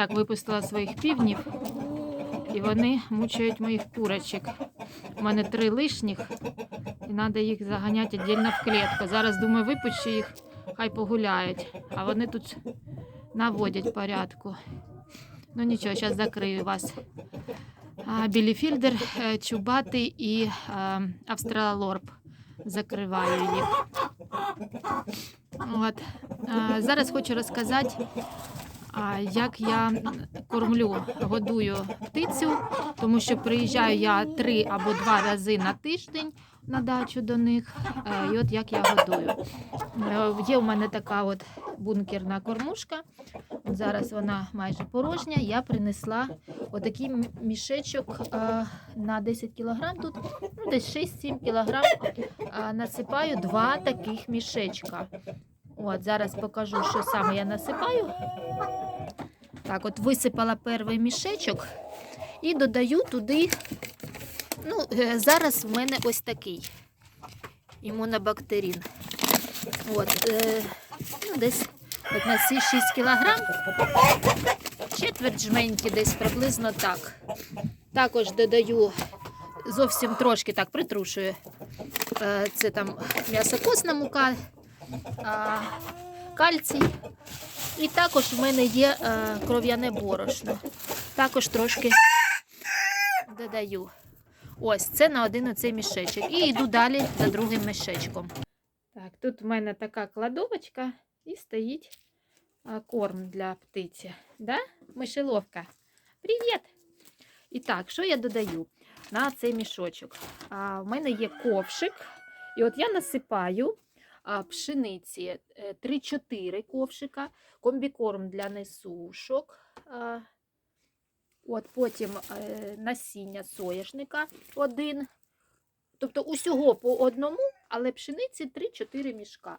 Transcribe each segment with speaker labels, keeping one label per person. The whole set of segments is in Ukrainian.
Speaker 1: Так, випустила своїх півнів, і вони мучають моїх курочок. У мене три лишніх, і треба їх заганяти віддільно в клітку. Зараз думаю, випущу їх, хай погуляють. А вони тут наводять порядку. Ну нічого, зараз закрию вас. А, Білі фільдер, е, чубатий і е, австралорп. Закриваю їх. От. Е, Зараз хочу розказати, як я кормлю, годую птицю, тому що приїжджаю я три або два рази на тиждень на дачу до них. Е, І от як я годую. Е, Є у мене така от бункерна кормушка. Зараз вона майже порожня. Я принесла отакий мішечок е, на 10 кг. Тут ну, десь 6-7 кг. Насипаю два таких мішечка. От, зараз покажу, що саме я насипаю. Так, от висипала перший мішечок і додаю туди. Ну, е, зараз в мене ось такий імунобактерин. От, е, ну, десь от на ці 6 кілограм, четверть жменьки десь приблизно так. Також додаю зовсім трошки так притрушую. Е, це там м'ясокосна мука, а, кальцій. І також в мене є е, кров'яне борошно. Також трошки додаю. Ось це на один оцей мішечок. І йду далі за другим мішечком. Так, тут в мене така кладовочка і стоїть а, корм для птиці. Да? Мишеловка. Привіт! І так, що я додаю на цей мішочок? А, в мене є ковшик, і от я насипаю а, пшениці е, 3-4 ковшика, комбікорм для несушок. От потім е, насіння соняшника один. Тобто усього по одному, але пшениці 3-4 мішка.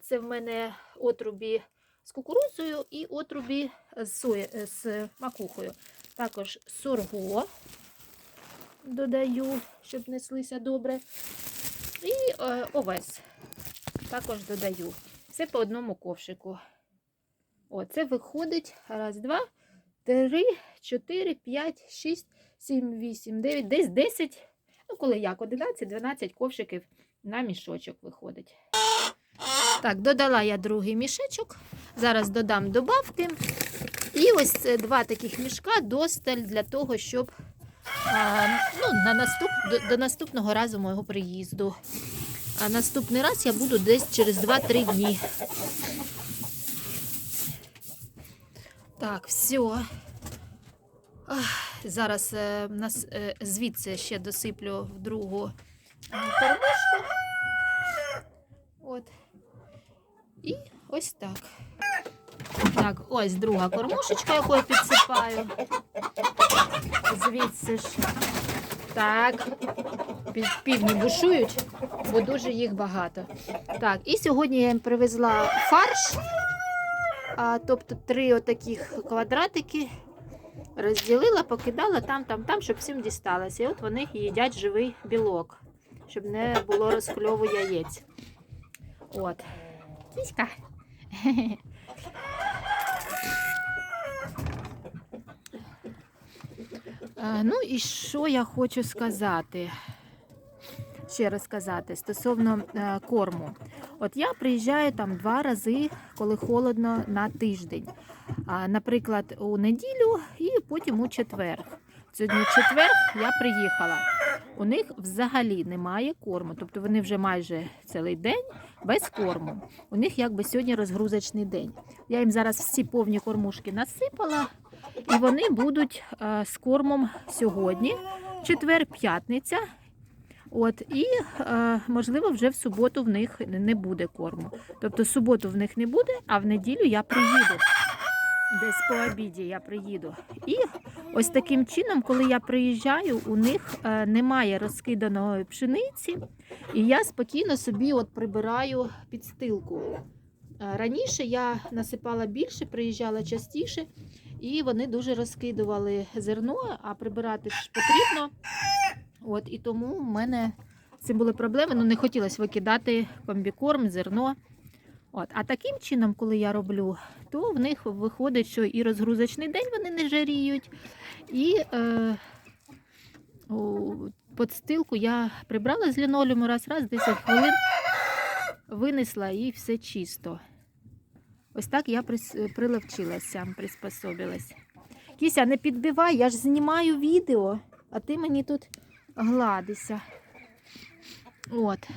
Speaker 1: Це в мене отрубі з кукурудзою і отрубі з, сої, е, з макухою. Також сорго додаю, щоб неслися добре. І е, овес також додаю. Все по одному ковшику. О, це виходить. Раз, два, три, чотири, п'ять, шість, сім, вісім, дев'ять, десь 10, ну коли як, 11-12 ковшиків на мішочок виходить. Так, додала я другий мішечок. Зараз додам добавки. І ось це два таких мішка досталь для того, щоб а, ну, на наступ, до, до наступного разу мого приїзду. А наступний раз я буду десь через 2-3 дні. Так, все. Зараз е, нас, е, звідси ще досиплю в другу е, кормушку. От. І ось так. Так, ось друга кормушечка, яку я підсипаю. Звідси ж. Так. Пів- Півні бушують, бо дуже їх багато. Так, і сьогодні я їм привезла фарш. А, тобто три отаких квадратики розділила, покидала там, там, там, щоб всім дісталося. І от вони їдять живий білок, щоб не було розхльову яєць. От. Кіська. Ну і що я хочу сказати? Ще раз сказати стосовно е, корму. От я приїжджаю там два рази, коли холодно на тиждень. Наприклад, у неділю і потім у четвер. Сьогодні четвер я приїхала. У них взагалі немає корму, тобто вони вже майже цілий день без корму. У них якби сьогодні розгрузочний день. Я їм зараз всі повні кормушки насипала, і вони будуть е, з кормом сьогодні, четвер, п'ятниця. От, і, е, можливо, вже в суботу в них не буде корму. Тобто, суботу в них не буде, а в неділю я приїду. Десь по обіді я приїду. І ось таким чином, коли я приїжджаю, у них е, немає розкиданої пшениці, і я спокійно собі от прибираю підстилку. Раніше я насипала більше, приїжджала частіше, і вони дуже розкидували зерно, а прибирати ж потрібно. От, і тому в мене цим були проблеми. Ну, не хотілося викидати комбікорм, зерно. От. А таким чином, коли я роблю, то в них виходить, що і розгрузочний день вони не жаріють, і е, у, подстилку я прибрала з лінолеуму раз-раз 10 хвилин, винесла і все чисто. Ось так я приловчилася, приспособилась. Кіся, не підбивай, я ж знімаю відео, а ти мені тут гладися. От.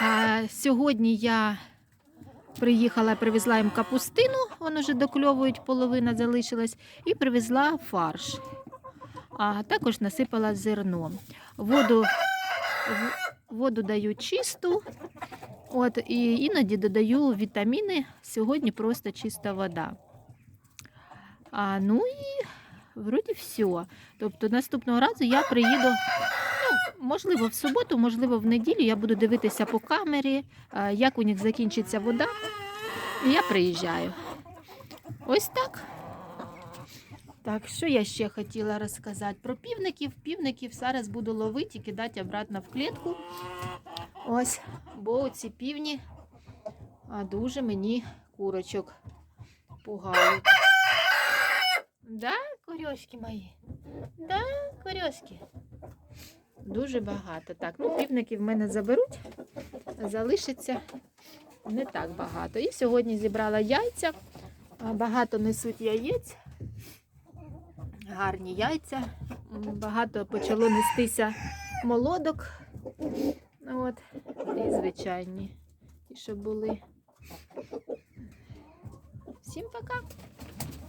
Speaker 1: А сьогодні я приїхала, привезла їм капустину, вони вже докльовують, половина залишилась, і привезла фарш. А також насипала зерно. Воду, воду даю чисту, от, і іноді додаю вітаміни. Сьогодні просто чиста вода. А, ну і вроді все. Тобто наступного разу я приїду. Ну, можливо, в суботу, можливо, в неділю я буду дивитися по камері, як у них закінчиться вода. І я приїжджаю. Ось так. Так, що я ще хотіла розказати про півників. Півників зараз буду ловити і кидати обратно в клітку. Ось, бо ці півні а, дуже мені курочок пугають. Да, курьошки мої? Да, курьошки. Дуже багато. Так, ну півників в мене заберуть, залишиться не так багато. І сьогодні зібрала яйця. Багато несуть яєць. Гарні яйця. Багато почало нестися молодок. От. І звичайні. Ті, що були. Всім пока!